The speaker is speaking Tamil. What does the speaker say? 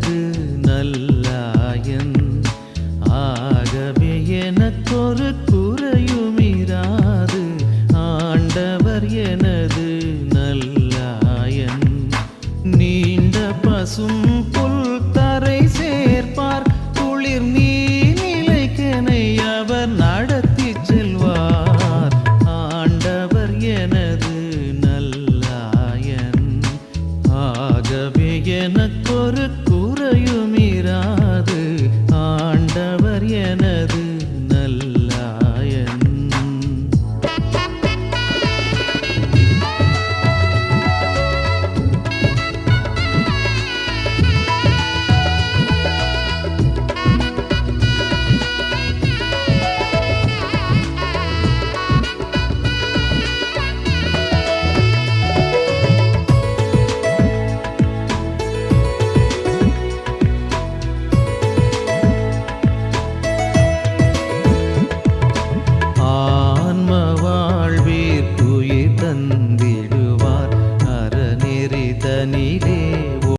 எனது நல்லாயன். ஆகவே எனக்கொரு குறையுமிராது. ஆண்டவர் எனது நல்லாயன். நீண்ட பசும் புல் தரை சேர்ப்பார். குளிர் நீலைக்கனை அவர் நடத்தி செல்வார். ஆண்டவர் எனது நல்லாயன். ஆகவே குறையுமிராது ஆண்டவர் எனது నీవే